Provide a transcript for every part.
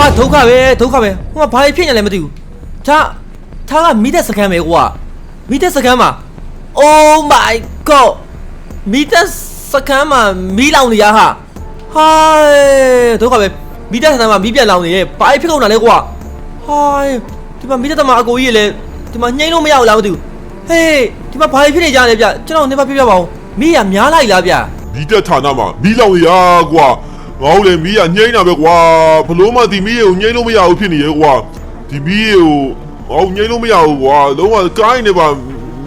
ဟာဒုက္ခပဲဒုက္ခပဲဟိုကဘာဖြစ်နေလဲမသိဘူးဒါဒါကမိတဲ့စကန်ပဲကွာမိတဲ့စကန်မှာ Oh my god မိတဲ့စကန်မှာမီးလောင်နေရဟာဟာဒုက္ခပဲမိတဲ့စကန်မှာမီးပြန်လောင်နေရဲ့ဘာဖြစ်ကုန်တာလဲကွာဟာဒီမှာမိတဲ့တမအကိုကြီးလေဒီမှာညှိလို့မရဘူးလားမသိဘူးဟေးဒီမှာဘာဖြစ်နေကြလဲဗျကျွန်တော်နေပါပြပြပါဦးမီးရများလိုက်လားဗျမီးတက်ဌာနမှာမီးလောင်ရကွာ ငါတို့လည်းမီးကညှိနေတာပဲကွာဘလို့မှဒီမီးကိုညှိလို့မရဘူးဖြစ်နေရဲ့ကွာဒီမီးကိုဟောညှိလို့မရဘူးကွာလုံးဝကိုင်းနေပါ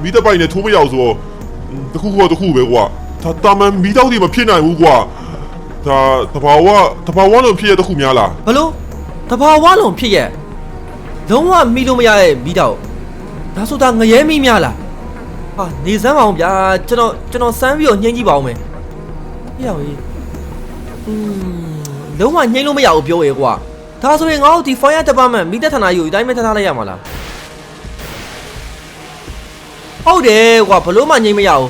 မီးတက်ပိုင်နဲ့ထိုးမရအောင်ဆိုတော့တခုခုတခုပဲကွာဒါတာမန်မီးတောက်တွေမဖြစ်နိုင်ဘူးကွာဒါတဘာဝတဘာဝလို့ဖြစ်ရတခုများလားဘလို့တဘာဝလုံးဖြစ်ရဲ့လုံးဝမီးလို့မရတဲ့မီးတော့ဒါဆိုတာငရဲမီးများလားဟာနေစမ်းပါအောင်ဗျာကျွန်တော်ကျွန်တော်စမ်းပြီးတော့ညှိကြည့်ပါအောင်မယ်ဟေ့ရောက်ကြီး อืมလုံးဝညှိလို့မရဘူးပြောရဲကွာဒါဆိုရင်ငါတို့ဒီ fire department မီးတက်ဌာနကြီးကိုအတိုင်းပဲထားထားလိုက်ရမှာလားဟုတ်တယ်ကွာဘလို့မှညှိမရဘူး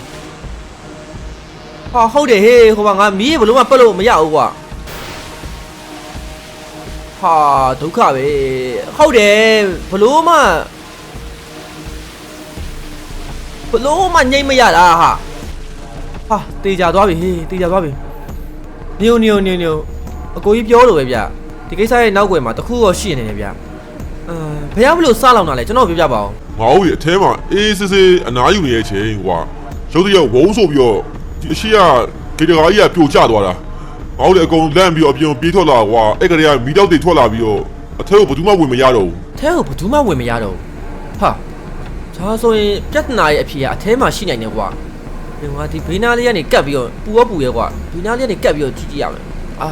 ဟာဟုတ်တယ်ဟေးဟိုကငါမီးဘလို့မှပက်လို့မရဘူးကွာဟာဒုက္ခပဲဟုတ်တယ်ဘလို့မှဘလို့မှညိမ့်မရတာဟာဟာတေချာသွားပြီဟေးတေချာသွားပြီ ညိုညိုညိုညိုအကိုကြီးပြောလို့ပဲဗျဒီကိစ္စရဲ့နောက်ွယ်မှာတခုတော့ရှိနေတယ်ဗျအဲဘယ်ရမလို့စလောင်တာလဲကျွန်တော်ပြောပြပါအောင်ငါတို့ရဲ့အထဲမှာအေးစစ်စစ်အနားယူနေတဲ့အချိန်ကွာရုပ်တရက်ဝုန်းဆိုပြီးတော့ဒီအရှိကကေတကာကြီးကပြိုကျသွားတာငါတို့လည်းအကုန်လန့်ပြီးတော့အပြင်ပြေးထွက်လာကွာအဲ့ကလေးကမီးတောက်တွေထွက်လာပြီးတော့အထဲကိုဘယ်သူမှဝင်မရတော့ဘူးအဲကိုဘယ်သူမှဝင်မရတော့ဘူးဟာဒါဆိုရင်ပြဿနာရဲ့အဖြေကအထဲမှာရှိနိုင်တယ်ကွာ ဒီမှာဒီဘေးနားလေးကနေကတ်ပြီးတော့ပူရောပူရဲကွာဘေးနားလေးကနေကတ်ပြီးတော့ကြည့်ကြည့်ရမယ်အာ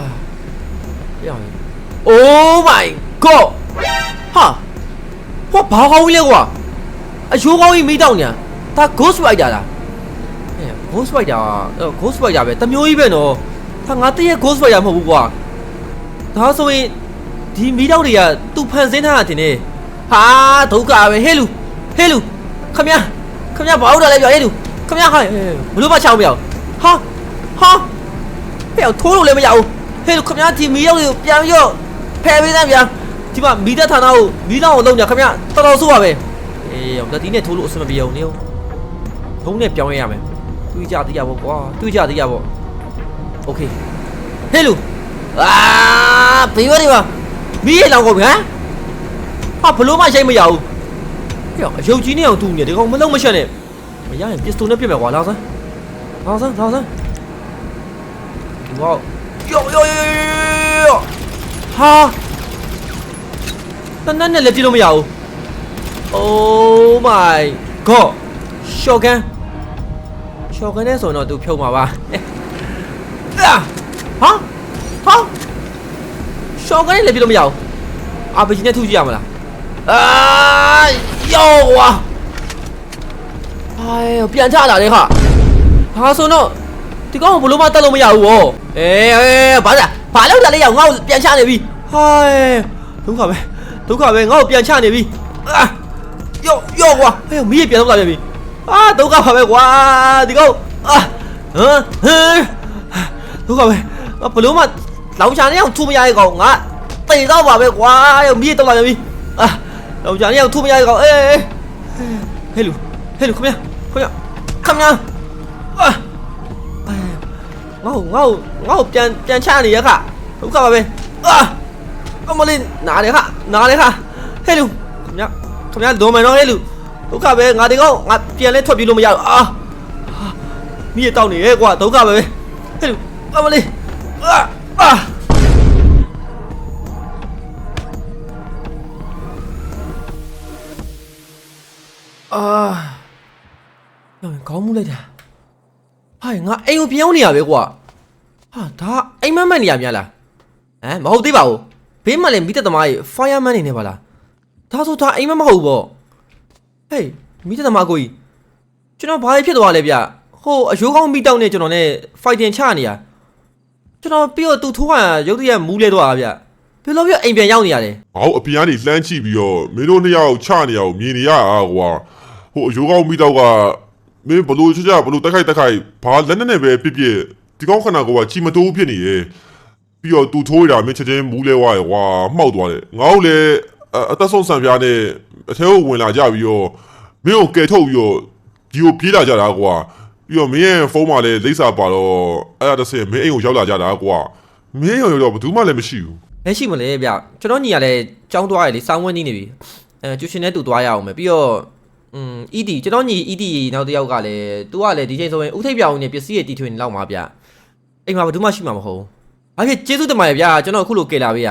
ပြောင်းရင် Oh my god ဟာဟောဘာကောင်းကြီးလဲကွာအယိုးကောင်းကြီးမိတောက်ညာဒါ ghost rider လားအဲ ghost rider အဲ ghost rider ပဲတမျိုးကြီးပဲနော်ဟာငါတည့်ရဲ့ ghost rider မဟုတ်ဘူးကွာဒါဆိုရင်ဒီမိတောက်တွေကသူဖန်ဆင်းထားတာတင်နေဟာဒုက္ခပဲဟဲ့လူဟဲ့လူခမရခမရဘာလို့လဲပြောဟဲ့လူ ခမရဟာဘလို့မချောင်းမရဟာဟာဟဲ့ထိုးလို့လည်းမရဘူးဟဲ့လူခမရဒီမိတောက်တွေကိုပြန်ပြီးတော့ဖယ်ပေးစမ်းဗျာဒီမှာမိသက်ဌာနကိုမိလောင်ကိုလုံးညာခမရတော်တော်ဆိုးပါပဲအေးရောလက်တီးနဲ့ထိုးလို့အဆင်မပြေအောင်နေဦးဘုံနဲ့ပြောင်းရရမယ်တွေးကြသေးရပေါ့ကွာတွေးကြသေးရပေါ့โอเคဟဲ့လူအာဘေးဝရီပါမိရလောင်ကုန်ဟမ်ဟာဘလို့မှရှိတ်မရဘူးဟဲ့အယုတ်ကြီးနဲ့အောင်တူနေတယ်ဒီကောင်မလုံးမရှက်နဲ့ မရရင်ပစ္စတိုနဲ့ပြစ်မယ်ကွာလာစမ်းလာစမ်းလာစမ်းဝေါယောယောယောယောဟာတနက်နဲ့လည်းပြလို့မရဘူး Oh my god shotgun shotgun နဲ့ဆိုရင်တော့သူဖြုံမှာပါအာဟာဟာ shotgun နဲ့လည်းပြလို့မရဘူး RPG နဲ့ထုကြည့်ရမလားအာယောကွာ ဟိုင်ပြန်ချလာတယ်ခဟာဆိုတော့ဒီကောင်ကဘလို့မှတက်လို့မရဘူးဗောအေးအေးဘာလဲဘာလို့လဲရောက်ငါ့ကိုပြန်ချနေပြီဟိုင်ဒုက္ခပဲဒုက္ခပဲငါ့ကိုပြန်ချနေပြီအာယောယောကွာဟဲ့မီးရပြန်တော့လာပြန်ပြီအာဒုက္ခပါပဲကွာဒီကောင်အာဟမ်ဟမ်ဒုက္ခပဲဘလို့မှလောင်ချာနေအောင်ထူမရတဲ့ကောင်ငါတေတော့ပါပဲကွာယောမီးရတော့လာပြန်ပြီအာလောင်ချာနေအောင်ထူမရတဲ့ကောင်အေးဟဲ့လူဟဲ့လူခမရ ခမရခမရအာငါ့ကိုငါ့ကိုငါ့ကိုပြန်ပြန်ချနေရခဒုက္ခပါပဲအာအမလေးနားလေခနားလေခဟဲ့လူခမရခမရဒုံမယ်နော်ဟဲ့လူဒုက္ခပဲငါဒီကောင်ငါပြန်လဲထွက်ပြေးလို့မရဘူးအာမိရတောက်နေရဲကွာဒုက္ခပဲဟဲ့လူအမလေးအာအာအာ ကောင်းမှုလိုက်တာဟာငါအိမ်ကိုပြောင်းနေရပဲကွာဟာဒါအိမ်မက်မက်နေရများလားဟမ်မဟုတ်သေးပါဘူးဘေးမှာလည်းမိသက်သမားကြီး fireman နေနေပါလားဒါဆိုဒါအိမ်မက်မဟုတ်ဘူးပေါ့ဟေးမိသက်သမားကိုကြီးကျွန်တော်ဘာဖြစ်သွားလဲဗျဟိုအယိုးကောင်းမိတောက်နေကျွန်တော်နဲ့ fighting ချနေရကျွန်တော်ပြီးတော့သူထိုးရရုပ်တရက်မူးလဲသွားတာဗျဘယ်လိုပြအိမ်ပြန်ရောက်နေရလဲငါတို့အပြင်ကနေလှမ်းကြည့်ပြီးတော့မင်းတို့နှစ်ယောက်ချနေအောင်မြင်နေရတာကွာဟိုအယိုးကောင်းမိတော့က မင်းဘလို့ချစ်ကြဘလို့တက်ခိုက်တက်ခိုက်ဘာလက်နဲ့နဲ့ပဲပြစ်ပြစ်ဒီကောင်းခဏကောကချီမတိုးဖြစ်နေရဲ့ပြီးတော့သူထိုးရတာမင်းချက်ချင်းမူးလဲသွားရကွာမှောက်သွားတယ်ငါတို့လည်းအအသက်ဆုံးဆံပြားနဲ့အထဲကိုဝင်လာကြပြီးတော့မင်းကိုကယ်ထုတ်ပြီးတော့ဒီကိုပြေးလာကြတာကွာပြီးတော့မင်းရဲ့ဖုန်းမှာလည်းလိပ်စာပါတော့အဲ့ဒါတစ်ဆင့်မင်းအိမ်ကိုရောက်လာကြတာကွာမင်းရောတော့ဘာမှလည်းမရှိဘူးလက်ရှိမလဲဗျကျွန်တော်ညီကလည်းကြောင်းသွားရလေစောင်းဝင်းနေနေပြီအဲကျူရှင်နဲ့တူသွားရအောင်မယ်ပြီးတော့ อืม ED ကျွန်တော်ညီ ED နောက်တစ်ယောက်ကလည်းသူကလည်းဒီချိန်ဆိုရင်ဥထိပ်ပြောင်နေပစ္စည်းတွေတီထွင်နေလောက်မှာဗျအိမ်မှာဘာမှရှိမှာမဟုတ်ဘူးအဲ့ဒီကျေးဇူးတင်ပါတယ်ဗျကျွန်တော်အခုလိုကယ်လာပေးရ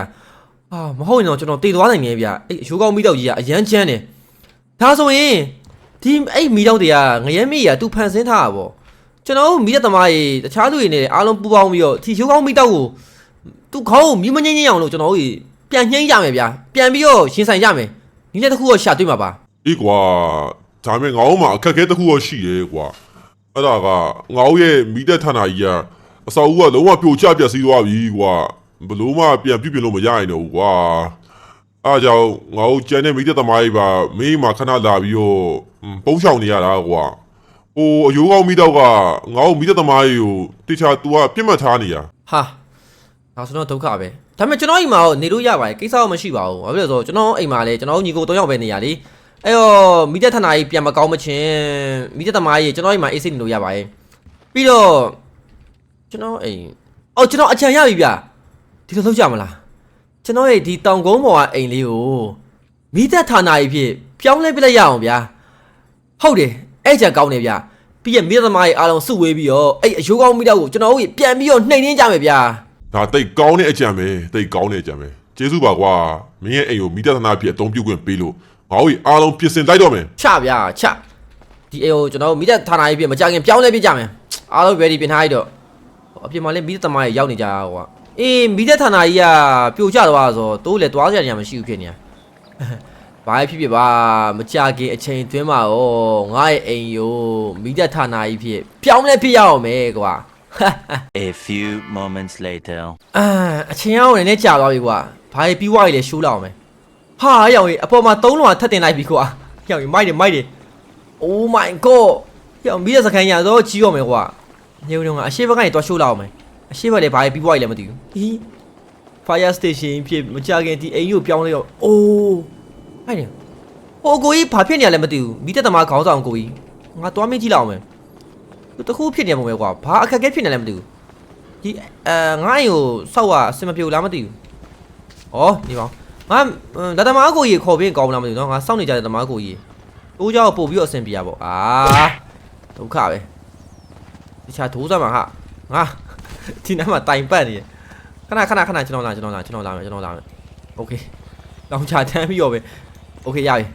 အာမဟုတ်ရင်တော့ကျွန်တော်တည်သွားနိုင်နေဗျအဲ့အရိုးကောင်းမိတော့ကြီးကအရန်ချမ်းတယ်ဒါဆိုရင်ဒီအဲ့မိတော့တွေကငရဲမိရသူဖန်ဆင်းထားတာပေါ့ကျွန်တော်တို့မိတဲ့သမားကြီးတခြားသူတွေနဲ့အားလုံးပူပေါင်းပြီးတော့ဒီရိုးကောင်းမိတော့ကိုသူခေါင်းကိုမြူးမငိမ့်ငိမ့်အောင်လို့ကျွန်တော်တို့ပြန်နှိမ့်ရမယ်ဗျာပြန်ပြီးတော့ရှင်းဆိုင်ရမယ်ဒီလက်တစ်ခုတော့ရှာတွေ့မှာပါ အေးကွာဒါပေမဲ့ငါတို့မှာအခက်အခဲတစ်ခုတော့ရှိတယ်ကွာအဲ့ဒါကငါတို့ရဲ့မိသက်ဌာနကြီးကအစာအုပ်ကလုံးဝပြိုကျပြက်စီးသွားပြီကွာဘလို့မှပြန်ပြုတ်ပြင်လို့မရနိုင်တော့ဘူးကွာအားကြောင့်ငါတို့ကျန်တဲ့မိသက်သမားကြီးပါမင်းမှာခဏလာပြီးတော့ပုံးချောင်နေရတာကွာဟိုအယိုးကောင်းမိတော့ကငါတို့မိသက်သမားကြီးကိုတေချာ तू ကပြစ်မှတ်ထားနေရဟာဒါဆိုတော့ဒုက္ခပဲဒါပေမဲ့ကျွန်တော်အိမ်မှာတော့နေလို့ရပါတယ်ကိစ္စတော့မရှိပါဘူးဘာဖြစ်လို့လဲဆိုတော့ကျွန်တော်အိမ်မှာလည်းကျွန်တော်ညီကို၃ယောက်ပဲနေရလေ အဲ့တော့မိသက်ဌာနကြီးပြန်မကောင်းမချင်းမိသက်သမားကြီးကျွန်တော်အိမ်မှာအေးစိတ်နေလို့ရပါတယ်ပြီးတော့ကျွန်တော်အိမ်အော်ကျွန်တော်အချံရပြီဗျဒီလိုလုပ်ကြမလားကျွန်တော်ရဲ့ဒီတောင်ကုန်းပေါ်ကအိမ်လေးကိုမိသက်ဌာနကြီးဖြစ်ပြောင်းလဲပြလိုက်ရအောင်ဗျာဟုတ်တယ်အဲ့ကြံကောင်းတယ်ဗျပြီးရမိသမားကြီးအားလုံးစုဝေးပြီးတော့အဲ့အယိုးကောင်းမိတော့ကိုကျွန်တော်တို့ပြန်ပြီးတော့နှိမ်နှင်းကြမယ်ဗျာဒါတိတ်ကောင်းတဲ့အကြံပဲတိတ်ကောင်းတဲ့အကြံပဲကျေးဇူးပါကွာမင်းရဲ့အိမ်ကိုမိသက်သနာဖြစ်အသုံးပြုခွင့်ပေးလို့ ငါတို့ကြီးအားလုံးပြင်ဆင်လိုက်တော့မယ်ချဗျာချဒီအေကိုကျွန်တော်တို့မိသက်ဌာနကြီးပြင်မကြခင်ပြောင်းလဲပြကြမယ်အားလုံး ready ပြင်ထားရတော့အပြင်မှာလည်းမိသက်သမားကြီးရောက်နေကြတာကွာအေးမိသက်ဌာနကြီးကပြိုကျသွားဆိုတော့တိုးလည်းသွားစရာနေရာမရှိဘူးဖြစ်နေတာဘာဖြစ်ဖြစ်ပါမကြခင်အချိန်တွင်းမှာရောငါ့ရဲ့အိမ်ကိုမိသက်ဌာနကြီးဖြစ်ပြောင်းလဲပြရအောင်မယ်ကွာ A few moments later. အာအချင်းအောင်လည်းနဲ့ကြာသွားပြီကွာဘာကြီးပြီးွားကြီးလဲရှိုးလောက်အောင်မယ် ဟာရောင်ကြီးအပေါ်မှာသုံးလုံးကထပ်တင်လိုက်ပြီကွာရောင်ကြီးမိုက်တယ်မိုက်တယ် Oh my god ရောင်မီးရစကန်ရတော့ကြီးရောမယ်ကွာညုံညုံကအရှိဘက်ကနေတွားရှိုးလောက်အောင်မယ်အရှိဘက်လည်းဘာကြီးပြီးွားကြီးလဲမသိဘူးဟီး fire station ဖြစ်မကြခင်ဒီအိမ်ကြီးကိုပြောင်းလဲရောအိုးဟဲ့နေဟိုကိုကြီးဘာဖြစ်နေရလဲမသိဘူးမိသက်သမားခေါင်းဆောင်ကိုကြီးငါတွားမင်းကြည့်လောက်အောင်မယ်သူတခုဖြစ်နေမှာပဲကွာဘာအခက်အခဲဖြစ်နေလဲမသိဘူးဒီအဲငါ့အိမ်ကိုစောက်ကအစင်မပြေဘူးလားမသိဘူး။ဩဒီပါ ငါလက်သမားကိုကြီးခေါ်ပြီးကောင်းမလားမသိဘူးနော်ငါစောင့်နေကြတဲ့သမားကိုကြီးတိုးကြောက်ပို့ပြီးတော့အစင်ပြေရပေါ့အာဒုက္ခပဲတခြားဒိုးစမ်းမှာဟာငါဒီနားမှာတိုင်ပတ်နေတယ်ခဏခဏခဏကျွန်တော်လာကျွန်တော်လာကျွန်တော်လာမယ်ကျွန်တော်လာမယ်โอเคလောင်ချတန်းပြီးတော့ပဲโอเคရပြီ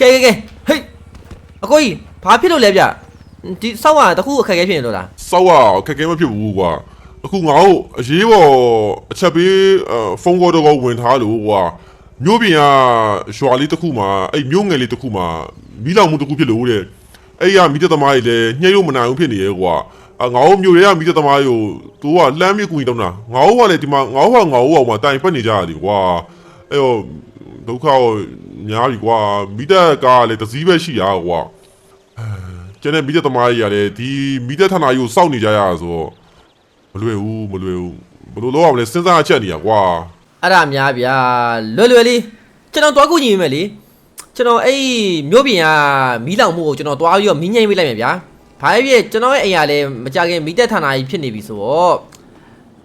ကဲကဲကဲဟေးအကိုကြီးဘာဖြစ်လို့လဲဗျဒီစောက်ကတခုအခက်အခဲဖြစ်နေလို့လား စောက်ရခက်ခဲမဖြစ်ဘူးကွာအခုငါတို့အရေးပေါ်အချက်ပေးအဖုန်းကောတော့ကောဝင်ထားလို့ကွာ မျိုးပြင်ကရွာလေးတစ်ခုမှာအဲ့မျိုးငယ်လေးတစ်ခုမှာမိလောင်မှုတစ်ခုဖြစ်လို့တဲ့အဲ့ရမိသက်သမားကြီးလည်းညှိလို့မနိုင်ဘူးဖြစ်နေရဲ့ကွာအငါတို့မျိုးတွေကမိသက်သမားကိုသူကလမ်းမြေကူညီတော့တာငါတို့ကလည်းဒီမှာငါတို့ကငါတို့အောင်မှာတိုင်ပတ်နေကြရတယ်ကွာအဲ့တော့ဒုက္ခရောများပြီကွာမိသက်ကားလည်းတစ်စည်းပဲရှိရကွာကျန်တဲ့မိသက်သမားကြီးကလည်းဒီမိသက်ဌာနကြီးကိုစောင့်နေကြရတာဆိုတော့မလွယ်ဘူးမလွယ်ဘူးဘယ်လိုလုပ်ရမလဲစဉ်းစားချက်နေရကွာ အဲ့ဒါများဗျာလွယ်လွယ်လေးကျွန်တော်သွားကူညီမယ်လေကျွန်တော်အဲ့မြို့ပြင်ကမီးလောင်မှုကိုကျွန်တော်သွားပြီးတော့မီးငိမ့်ပေးလိုက်မယ်ဗျာဘာဖြစ်ကျွန်တော်ရဲ့အိမ်ကလည်းမကြခင်မီးတက်ဌာနကြီးဖြစ်နေပြီဆိုတော့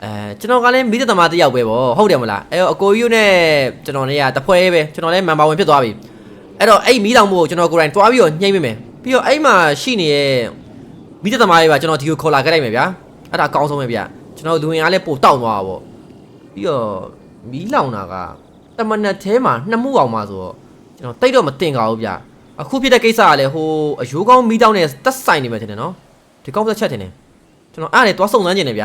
အဲကျွန်တော်ကလည်းမီးတက်သမားတယောက်ပဲဗောဟုတ်တယ်မလားအဲအကိုကြီးနဲ့ကျွန်တော်လည်းတဖွဲပဲကျွန်တော်လည်းမန်ပါဝင်ဖြစ်သွားပြီအဲ့တော့အဲ့မီးလောင်မှုကိုကျွန်တော်ကိုယ်တိုင်သွားပြီးတော့ညှိမ့်ပေးမယ်ပြီးတော့အဲ့မှာရှိနေတဲ့မီးတက်သမားကြီးပါကျွန်တော်ဒီကိုခေါ်လာခဲ့လိုက်မယ်ဗျာအဲ့ဒါအကောင်းဆုံးပဲဗျာကျွန်တော်လူဝင်အားလည်းပို့တောက်သွားတာဗောပြီးတော့ မီးလောင်တာကတမနက်သေးမှာနှစ်မှုအောင်မှာဆိုတော့ကျွန်တော်တိတ်တော့မတင်ကြဘူးဗျအခုဖြစ်တဲ့ကိစ္စကလည်းဟိုအယိုးကောင်းမီးတောင်းနဲ့တက်ဆိုင်နေမယ်ထင်တယ်နော်ဒီကောင်းသက်ချက်ထင်တယ်ကျွန်တော်အဲ့ဒါလည်းသွားစုံစမ်းကျင်တယ်ဗျ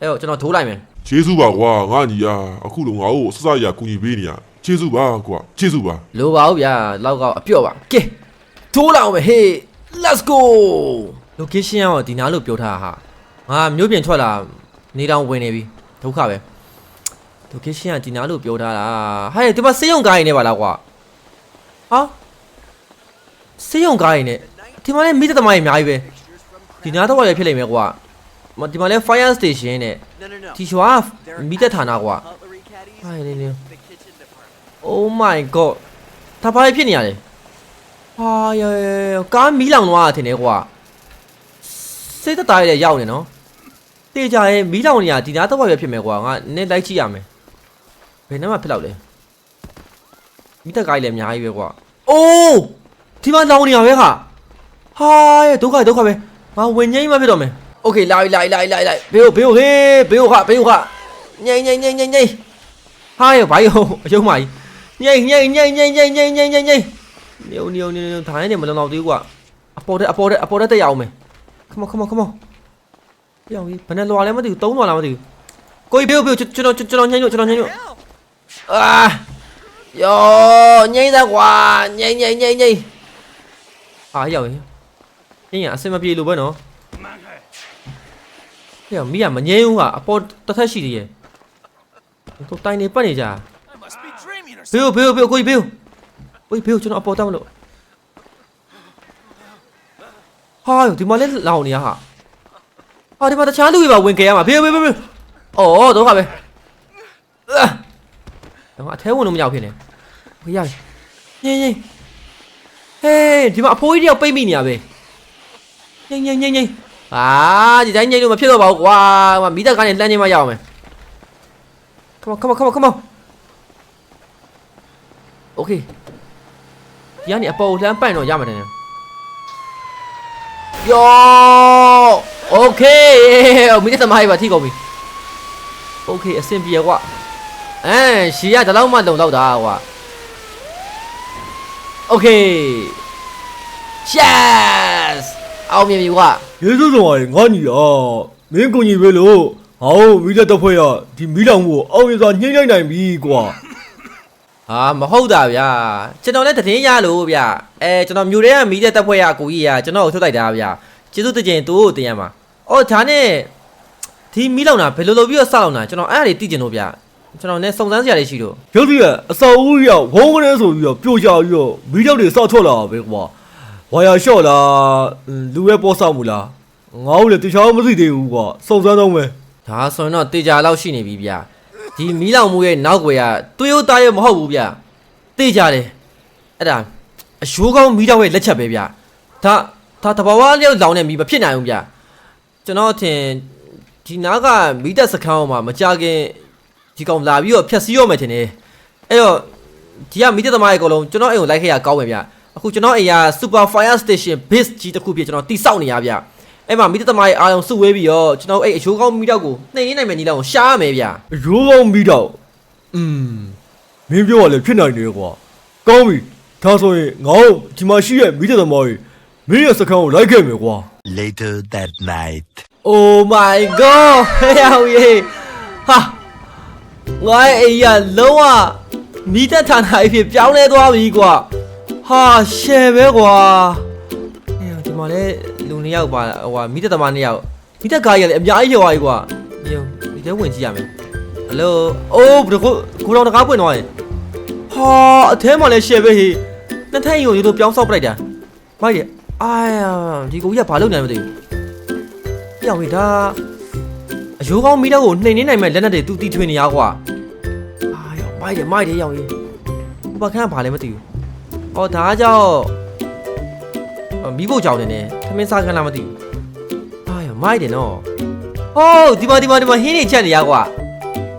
အဲ့တော့ကျွန်တော်ထိုးလိုက်မယ်ကျေးဇူးပါကွာငါညီယာအခုလိုငါ့ကိုစစရကူညီပေးနေရကျေးဇူးပါကွာကျေးဇူးပါလိုပါဘူးဗျလောက်ကောက်အပြော့ပါကဲထိုးလိုက်အောင်ပဲဟေး let's go location ရောဒီနားလို့ပြောထားတာဟာငါမျိုးပြင်ထွက်လာနေတောင်ဝင်နေပြီဒုက္ခပဲ location ကဒီနားလို့ပြောထားတာဟဲ့ဒီမှာစေးရုံကားရင်းနေပါလားကွာဟာစေးရုံကားရင်းနေဒီမှာလည်းမိသက်သမားကြီးအများကြီးပဲဒီနားတော့လည်းဖြစ်လိမ့်မယ်ကွာမဒီမှာလဲ fire station နဲ့ No, no, no. ဒီရွာ There are မိသက်ဌာနကွာ cutlery caddies. ဟာနေနေ The kitchen department. Oh my god ဒါဘာဖြစ်နေရလဲဟာရရရကားမီးလောင်သွားတာထင်တယ်ကွာစိတ်သက်သာရတဲ့ရောက်နေနော်တေချာရဲ့မီးလောင်နေရဒီနားတော့ပဲဖြစ်မယ်ကွာငါနည်းလိုက်ကြည့်ရမယ်ဘ ယ်နှမှာဖြစ်လောက်လဲမိသက်ကားကြီးလည်းအများကြီးပဲကွာအိုးဒီမှာလောင်နေရပဲခါဟာရဒုက္ခဒုက္ခပဲငါဝင်ငိမ့်မှဖြစ်တော့မယ်โอเคလာလာလာလာလာဘေးဘေးဟေးဘေးခဘေးခငိမ့်ငိမ့်ငိမ့်ငိမ့်ငိမ့်ဟာရဘာရောအယုံမကြီး ညိမ့်ညိမ့်ညိမ့်ညိမ့်ညိမ့်ညိမ့်ညိမ့်ညိမ့်ညိမ့်နေနေနေနေဒါနဲ့မလုံတော့သေးဘူးကွာအပေါ်တဲ့အပေါ်တဲ့အပေါ်တဲ့တက်ရအောင်မယ် come on come on come on ပြောင်းပြီဘယ်နဲ့လွာလဲမသိဘူးသုံးလွာလားမသိဘူးကိုကြီးဘေးဘေးကျွန်တော်ကျွန်တော်ညိမ့်ညို့ကျွန်တော်ညိမ့်ညို့ à yo nhi ra quả nhi nhi nhi nhi à hiểu nhi à xem mà bị lùi bên nó. Hiểu mi à mà nhi không à apo ta thấy gì vậy? Tôi tay này bắt này chả. Bill bill bill coi bill. Ui bill cho nó apo tao rồi hai, thì mà lên lầu này hả? À thì mà ta chán lui vào quên kìa mà. Bill bill bill ồ đúng rồi à တော့အထဲဝင်လို့မရောက်ဖြစ်နေဟိုရတယ်ညင်ညင်ဟေးဒီမှာအဖိုးကြီးတယောက်ပိတ်မိနေရပဲညင်ညင်ညင်ညင်အာဒီတိုင်းညင်လို့မဖြစ်တော့ပါဘူးကွာဟိုမိသားကနေလမ်းချင်းမရောက်မယ် come on come on come on come on okay ဒီကနေအပေါ်ကိုလှမ်းပန့်တော့ရမှာတယ်ယောโอเคโอ้มีแต่สมาธิบาที่กองมีโอเคအဆင်ပြေกว่า အဲရှီရတလောက်မှလုံတော့တာကွာโอเค yes အောင်မြင်ပြီကွာ ယေရှုဆောင်ရငါညီอ่ะမင်းကိုညီပဲလို့ဟောမိတဲ့တပ်ဖွဲ့ရဒီမီးလောင်ကိုအောင်ရစွာညှိနှိုင်းနိုင်ပြီကွာ ဟာမဟုတ်တာဗျာကျွန်တော်လည်းသတင်းရလို့ဗျာအဲကျွန်တော်မြို့ထဲကမီးတဲ့တပ်ဖွဲ့ရအကူကြီးရကျွန်တော်ကိုထုတ်လိုက်တာဗျာကျေးဇူးတင်သူ့ကိုတင်ရမှာအော်ဒါနဲ့ဒီမီးလောင်တာဘယ်လိုလုပ်ပြီးတော့စလောင်တာကျွန်တော်အဲ့အရာတွေသိကျင်လို့ဗျာ ကျွန်တော်လည်းစုံစမ်းစရာတွေရှိလို့ရုပ်ကြီးကအစာအုပ်ရဝုန်းကနေဆိုပြီးတော့ပြိုချပြီးတော့မီးတောက်တွေစောက်ထွက်လာပဲကွာဝါယာလျှော့လားလူရဲ့ပေါ်ဆောက်မူလားငါ့ကိုလည်းတခြားမသိသေးဘူးကွာစုံစမ်းတော့မယ်ဒါဆိုရင်တော့တေချာလောက်ရှိနေပြီဗျာဒီမီးလောင်မှုရဲ့နောက်ွယ်ကသွေးရိုးသားရဲ့မဟုတ်ဘူးဗျာတေချာတယ်အဲ့ဒါအရှိုးကောင်းမီးတောက်ရဲ့လက်ချက်ပဲဗျာဒါဒါတဘာဝလျောက်လောင်နေမီးမဖြစ်နိုင်ဘူးဗျာကျွန်တော်ထင်ဒီနားကမီးတက်စခန်းမှာမကြခင် ဒီကောင်လာပြီးတော့ဖြတ်စည်းရောမယ်ထင်တယ်အဲ့တော့ဒီကမီးတက်သမားရဲ့အကုန်လုံးကျွန်တော်အိမ်ကိုလိုက်ခဲ့ရကောင်းမယ်ဗျာအခုကျွန်တော်အိမ်က Super Fire Station Base ကြီးတစ်ခုပြကျွန်တော်တိစောက်နေရဗျာအဲ့မှာမီးတက်သမားရဲ့အားလုံးစုဝေးပြီးတော့ကျွန်တော်အဲ့အချိုးကောင်းမီးတောက်ကိုနှိမ်ရင်းနိုင်မယ်ညီလောက်ကိုရှားရမယ်ဗျာရိုးကောင်းမီးတောက်อืมမင်းပြောရလဲဖြစ်နိုင်တယ်ကွာကောင်းပြီဒါဆိုရင်ငါတို့ဒီမှာရှိရဲ့မီးတဲ့သမားကြီးမင်းရဲ့စခန်းကိုလိုက်ခဲ့မယ်ကွာ Later that night. Oh my god ဟဲ့အောင်ရေဟာ ငါရဲ့အိမ်ရလုံးဝမီးတက်ဌာနအဖြစ်ပြောင်းလဲသွားပြီကွာဟာရှယ်ပဲကွာအေးဒီမှာလေလူနှစ်ယောက်ပါဟိုဟာမီးတက်သမားနှစ်ယောက်မီးတက်ကားကြီးကလည်းအများကြီးကျော်သွားပြီကွာညိုဒီထဲဝင်ကြည့်ရမယ်ဟယ်လိုအိုးဘယ်ကိုကိုတော်တကားပွင့်သွားရင်ဟာအထဲမှာလည်းရှယ်ပဲဟေးနှစ်ထပ်ယုံရီတို့ပြောင်းဆောက်ပလိုက်တာမိုက်ရအာယာဒီကိုကြီးကဘာလုပ်နေလဲမသိဘူးပြောင်းပြီဒါ အယိုးကောင်းမီးတော့ကိုနှိမ်နေနိုင်မဲ့လက်နက်တွေသူတီထွင်နေရကွာအာရောမိုက်တယ်မိုက်တယ်ရောင်ကြီးဘဘခန်းကဘာလဲမသိဘူးအော်ဒါကကြောင့်အော်မီးဖို့ကြောင်နေနေသမင်းစားခန်းလားမသိဘူးအာရောမိုက်တယ်နော်ဟိုးဒီမှာဒီမှာဒီမှာဟင်းနေချက်နေရကွာ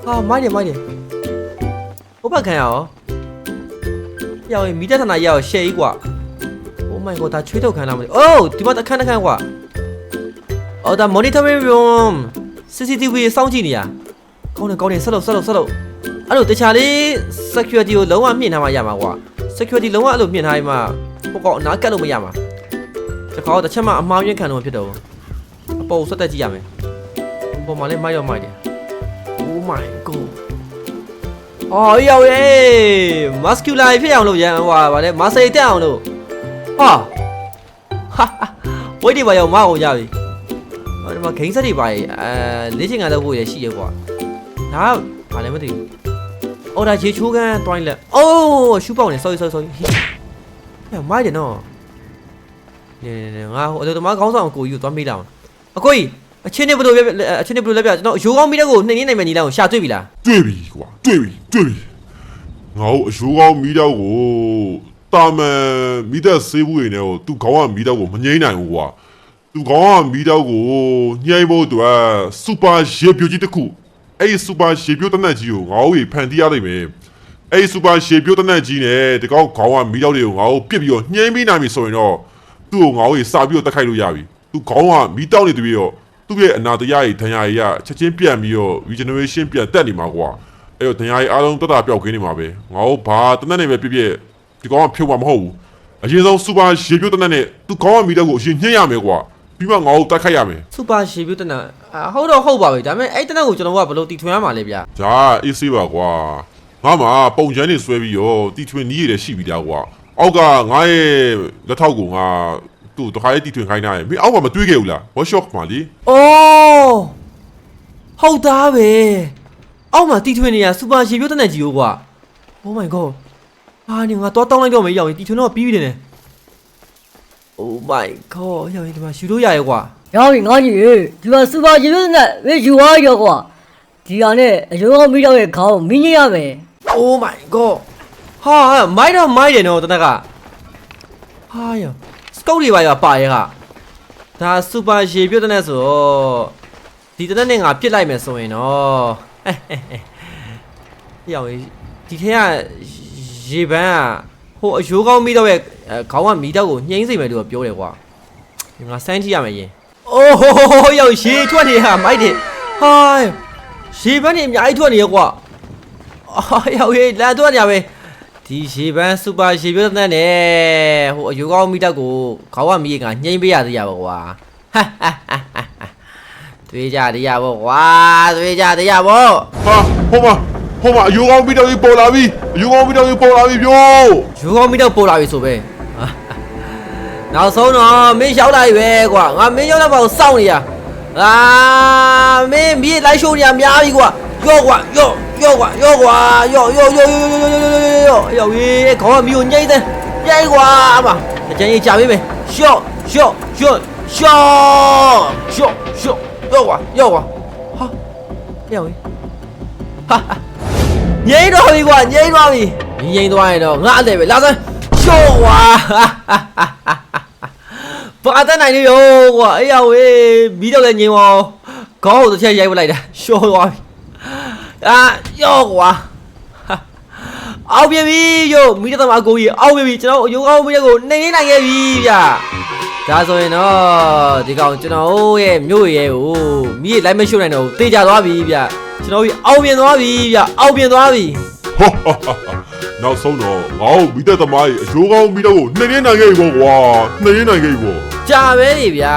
ဟာမိုက်တယ်မိုက်တယ်ဘဘခန်းရောရောင်ကြီးမီးတက်ထနာရအောင်ရှယ်ကြီးကွာ Oh my god ဒါချွေးထုတ်ခန်းလားမသိဘူးအိုးဒီမှာတစ်ခန်းတစ်ခန်းကွာအော်ဒါ monitoring room CCTV စောင့်ကြည့်နေရကောင်းတယ်ကောင်းတယ်ဆက်လို့ဆက်လို့ဆက်လို့အဲ့လိုတခြားလေး security ကိုလုံးဝမြင့်ထားမှရမှာကွာ security လုံးဝအဲ့လိုမြင့်ထားရင်မှဟိုကောင်အနားကတ်လို့မရမှာတခါတော့တစ်ချက်မှအမှားယွင်းခံလို့မဖြစ်တော့ဘူးအပေါ်ကိုဆက်တက်ကြည့်ရမယ်အပေါ်မှာလည်းမိုက်တော့မိုက်တယ် Oh my god အော်ရောက်ရေး muscular ဖြစ်အောင်လို့ရန်ဟွာဗာလဲမဆိတ်တက်အောင်လို့ဟာဟာဝိတ်ဒီပါရောက်မအောင်ကြပြီဟို ဒီမှာဂိမ်းဆက်တွေပါရေအဲလေ့ကျင့်ခန်းလုပ်ဖို့ရရှိရကွာဒါကဘာလဲမသိဘူးအော်ဒါရေချိုးခန်းတွိုင်းလက်အိုးရှူပေါက်နေ sorry sorry sorry ဟဲ့မိုက်တယ်နော်နေနေနေငါဟိုအတူတမခေါင်းဆောင်ကိုကြီးကိုသွားမေးတာအကိုကြီးအချင်းနဲ့ဘယ်လိုပဲအချင်းနဲ့ဘယ်လိုလဲပြကျွန်တော်ရိုးကောင်းမိတဲ့ကိုနှိမ့်နေနိုင်မယ်ညီလာကိုရှာတွေ့ပြီလားတွေ့ပြီကွာတွေ့ပြီတွေ့ပြီငါ့ကိုအယူကောင်းမီးတော့ကိုတာမန်မီးသက်ဆေးဘူးရင်လည်းသူခေါင်းကမီးတော့ကိုမငိမ့်နိုင်ဘူးကွာ သူခေါင်းကမီးတော့ကိုညှိုင်းဖို့အတွက်စူပါရေပြိုကြီးတစ်ခုအဲ့ဒီစူပါရေပြိုတနက်ကြီးကိုငါ့ကိုဖန်တီးရလိမ့်မယ်အဲ့ဒီစူပါရေပြိုတနက်ကြီးနဲ့ဒီကောက်ခေါင်းကမီးတော့တွေကိုငါ့ကိုပြစ်ပြီးတော့ညှိုင်းပြီးနိုင်ပြီဆိုရင်တော့သူ့ကိုငါ့ကိုစာပြီးတော့တက်ခိုက်လို့ရပြီသူခေါင်းကမီးတောက်နေပြီးတော့သူ့ရဲ့အနာတရားကြီးဒဏ်ရာကြီးကချက်ချင်းပြန်ပြီးတော့ regeneration ပြန်တက်နေမှာကွာအဲ့တော့တရားကြီးအားလုံးတက်တာပျောက်ခင်းနေမှာပဲငါတို့ဘာတနက်နေပဲပြည့်ပြည့်ဒီကောင်ကဖြုတ်မှာမဟုတ်ဘူးအရင်ဆုံးစူပါရေပြုတ်တနက်နဲ့သူကောင်းကမီတော့ကိုအရင်ညှက်ရမယ်ကွာ ပြီးမှငါတို့တက်ခိုက်ရမယ်စူပါရှေပြတနာဟုတ်တော့ဟုတ်ပါပြီဒါပေမဲ့အဲ့တနက်ကိုကျွန်တော်ကဘယ်လိုတီထွင်ရမှာလဲဗျဒါအေးဆေးပါကွာငါမှပုံချမ်းနေဆွဲပြီးရောတီထွင်နီးရည်လည်းရှိပြီလားကွာအောက်ကငါရဲ့လက်ထောက်ကိုငါသူ့တခါလေးတီထွင်ခိုင်းထားတယ်မင်းအောက်ကမတွေးခဲ့ဘူးလား workshop မှာလीအော်ဟုတ်သားပဲအောက်မှာတီထွင်နေရစူပါရှေပြတနာကြီးကိုကွာ Oh my god အာနေငါတော့တောင်းလိုက်တော့မယ်ရောက်ရင်တီထွင်တော့ပြီးပြီတယ် Oh my god ရောက်ရင်ဒီမှာယူလို့ရရဲ့ကွာရောက်ပြီငါကြီးဒီမှာစူပါဂျီဗစ်နဲ့ဝေယူဝါရောကွာဒီဟာနဲ့အရိုးကောင်းမိတော့ရဲ့ခေါင်းမိညရမယ် Oh my god ဟာမိုက်တော့မိုက်တယ်နော်တနက်ကဟာယောစကုတ်တွေပါရပါရဲ့ဟာဒါစူပါရေပြုတ်တဲ့နဲ့ဆိုတော့ဒီတနက်နဲ့ငါပြစ်လိုက်မယ်ဆိုရင်တော့ဟဲ့ဟဲ့ဟဲ့ရောက်ဒီထဲကရေပန်းက ဟိုအယိုးကောင်းမိတော့ရဲ့အဲခေါင်းကမီတော့ကိုညှိမ့်စိမယ်လို့ပြောတယ်ကွာဒီငါစမ်းကြည့်ရမယ်ယင်အိုးဟိုဟိုဟိုရောက်ရေထွက်နေဟာမိုက်တယ်ဟာရေပန်းနေအများကြီးထွက်နေရကွာအော်ရောက်ရေးလာတော့ညပဲဒီရေပန်းစူပါရေပြုတ်တဲ့နဲ့ဟိုအယူကောင်းမိတက်ကိုခေါင်းကမိကညှိမ့်ပေးရသေးရပါကွာဟာဟာဟာဟာတွေးကြသေးရပါကွာတွေးကြသေးရပါဟာဟိုမှာ ဟိုမှာအယူကောင်းမီတော့ကြီးပေါ်လာပြီအယူကောင်းမီတော့ကြီးပေါ်လာပြီပြောယူကောင်းမိတက်ပို့လာပြီဆိုပဲဟာနောက်ဆုံးတော့မင်းရောက်လာပြီပဲကွာငါမင်းရောက်လာပါကိုစောင့်နေရအာမင်းမြေလိုက်ရှိုးနေရများပြီကွာယော့ကွာယော့ယော့ကွာယော့ကွာယော့ယော့ယော့ယော့ယော့ယော့ယော့ရေးခေါင်းကမြို့ညိမ့်တဲ့ပြိုင်ကွာအမအကျန်ကြီးကြာပြီမယ်ယော့ယော့ယော့ယော့ယော့ယော့ယော့ကွာယော့ကွာဟာယော့ရေးဟာ ငိမ့်တော့ပြီကွာငိမ့်တော့ပြီငိမ့်သွားရင်တော့ငါအတယ်ပဲလာစမ်းယော့ကွာဘာတတ်နိုင်နေရောကွာအေးရဝေးမီးတော့လည်းငိမ့်ပါခေါင်းကိုတစ်ချက်ရိုက်ပလိုက်တာရှော့သွားပြီအာယောကွာဟာအောက်ပြပြီယောမိတသမအကိုကြီးအောက်ပြပြီကျွန်တော်ရုံအောင်မိတဲ့ကိုနေနေနိုင်ခဲ့ပြီဗျ ဒါဆိုရင်တော့ဒီကောင်ကျွန်တော်ရဲ့မြို့ရဲ့ကိုမိရဲ့လိုက်မရှုပ်နိုင်တော့ဘူးတေချာသွားပြီဗျကျွန်တော်ကြီးအောက်ပြင်သွားပြီဗျအောက်ပြင်သွားပြီဟာဟာဟာနောက်ဆုံးတော့ငါ့ကိုမိသက်သမားကြီးအယိုးကောင်းမီတော့ကိုနှိမ့်နေနိုင်ခဲ့ပြီပေါ့ကွာနှိမ့်နေနိုင်ခဲ့ပြီပေါ့ကြာပဲနေဗျာ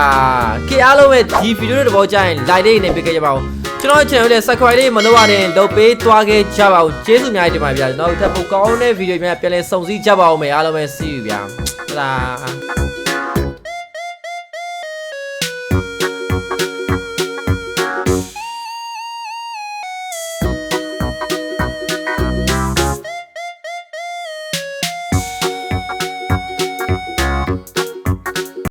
ခေအားလုံးပဲဒီဗီဒီယိုတွေတော့ကြာရင် like လေးနဲ့ပြခဲ့ကြပါဦးကျွန်တော် channel လေး subscribe လေးမလုပ်ရနဲ့လုပ်ပေးသွားခဲ့ကြပါဦးကျေးဇူးအများကြီးတင်ပါတယ်ဗျာကျွန်တော်တို့ထပ်ပိုကောင်းတဲ့ဗီဒီယိုများပြန်လည်စုံစည်းကြပါဦးမယ်အားလုံးပဲ see you ဗျာဟ